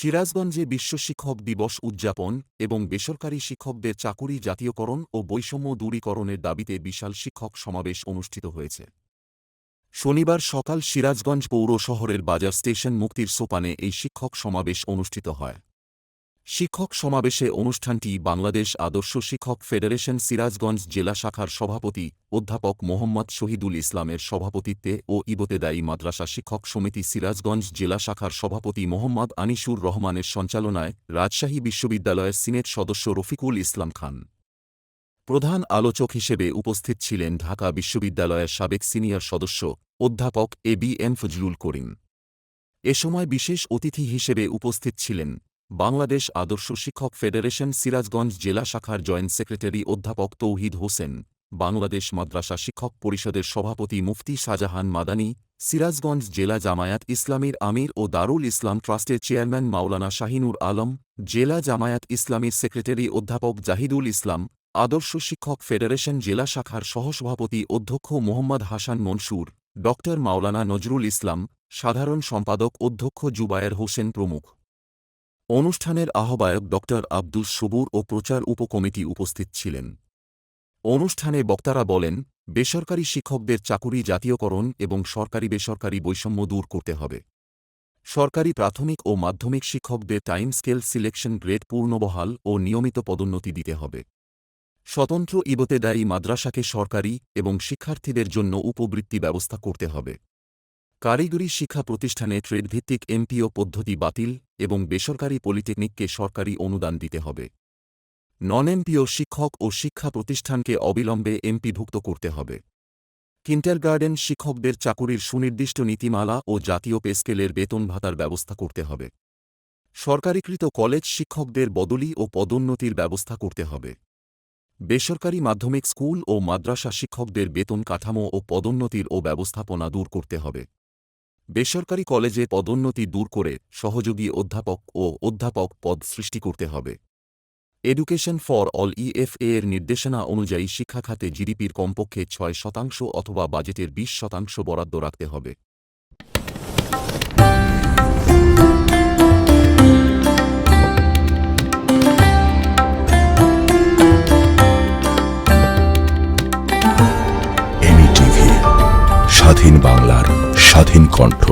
সিরাজগঞ্জে বিশ্ব শিক্ষক দিবস উদযাপন এবং বেসরকারি শিক্ষকদের চাকুরি জাতীয়করণ ও বৈষম্য দূরীকরণের দাবিতে বিশাল শিক্ষক সমাবেশ অনুষ্ঠিত হয়েছে। শনিবার সকাল সিরাজগঞ্জ পৌর শহরের বাজার স্টেশন মুক্তির সোপানে এই শিক্ষক সমাবেশ অনুষ্ঠিত হয়। শিক্ষক সমাবেশে অনুষ্ঠানটি বাংলাদেশ আদর্শ শিক্ষক ফেডারেশন সিরাজগঞ্জ জেলা শাখার সভাপতি অধ্যাপক মোহাম্মদ শহীদুল ইসলামের সভাপতিত্বে ও ইবতেদায়ী মাদ্রাসা শিক্ষক সমিতি সিরাজগঞ্জ জেলা শাখার সভাপতি মোহাম্মদ আনিসুর রহমানের সঞ্চালনায় রাজশাহী বিশ্ববিদ্যালয়ের সিনেট সদস্য রফিকুল ইসলাম খান। প্রধান আলোচক হিসেবে উপস্থিত ছিলেন ঢাকা বিশ্ববিদ্যালয়ের সাবেক সিনিয়র সদস্য অধ্যাপক A B M Fazlul Karim. এ সময় বিশেষ অতিথি হিসেবে উপস্থিত ছিলেন বাংলাদেশ আদর্শ শিক্ষক ফেডারেশন সিরাজগঞ্জ জেলা শাখার জয়েন্ট সেক্রেটারি অধ্যাপক তৌহিদ হোসেন, বাংলাদেশ মাদ্রাসা শিক্ষক পরিষদের সভাপতি মুফতি শাহজাহান মাদানী, সিরাজগঞ্জ জেলা জামায়াত ইসলামীর আমির ও দারুল ইসলাম ট্রাস্টের চেয়ারম্যান মাওলানা শাহিনুর আলম, জেলা জামায়াত ইসলামীর সেক্রেটারি অধ্যাপক জাহিদুল ইসলাম, আদর্শ শিক্ষক ফেডারেশন জেলা শাখার সহসভাপতি অধ্যক্ষ মোহাম্মদ হাসান মনসুর ড মাওলানা নজরুল ইসলাম, সাধারণ সম্পাদক অধ্যক্ষ জুবায়ের হোসেন প্রমুখ। অনুষ্ঠানের আহ্বায়ক ড আব্দুস সবুর ও প্রচার উপকমিটি উপস্থিত ছিলেন। অনুষ্ঠানে বক্তারা বলেন, বেসরকারি শিক্ষকদের চাকুরি জাতীয়করণ এবং সরকারি বেসরকারি বৈষম্য দূর করতে হবে। সরকারি প্রাথমিক ও মাধ্যমিক শিক্ষকদের টাইম স্কেল সিলেকশন গ্রেড পূর্ণবহাল ও নিয়মিত পদোন্নতি দিতে হবে। স্বতন্ত্র ইবতেদায়ী মাদ্রাসাকে সরকারি এবং শিক্ষার্থীদের জন্য উপবৃত্তি ব্যবস্থা করতে হবে। কারিগরি শিক্ষা প্রতিষ্ঠানে ট্রেডভিত্তিক এমপিও পদ্ধতি বাতিল এবং বেসরকারি পলিটেকনিককে সরকারি অনুদান দিতে হবে। নন এমপিও শিক্ষক ও শিক্ষা প্রতিষ্ঠানকে অবিলম্বে এমপিভুক্ত করতে হবে। কিন্টারগার্ডেন শিক্ষকদের চাকুরির সুনির্দিষ্ট নীতিমালা ও জাতীয় পেস্কেলের বেতন ভাতার ব্যবস্থা করতে হবে। সরকারিকৃত কলেজ শিক্ষকদের বদলি ও পদোন্নতির ব্যবস্থা করতে হবে। বেসরকারি মাধ্যমিক স্কুল ও মাদ্রাসা শিক্ষকদের বেতন কাঠামো ও পদোন্নতির ও ব্যবস্থাপনা দূর করতে হবে। বেসরকারি কলেজে পদোন্নতি দূর করে সহযোগী অধ্যাপক ও অধ্যাপক পদ সৃষ্টি করতে হবে। এডুকেশন ফর অল ইএফএ এর নির্দেশনা অনুযায়ী শিক্ষা খাতে জিডিপির কমপক্ষে ছয় শতাংশ অথবা বাজেটের বিশ শতাংশ বরাদ্দ রাখতে হবে। স্বাধীন বাংলার স্বাধীন কণ্ঠ।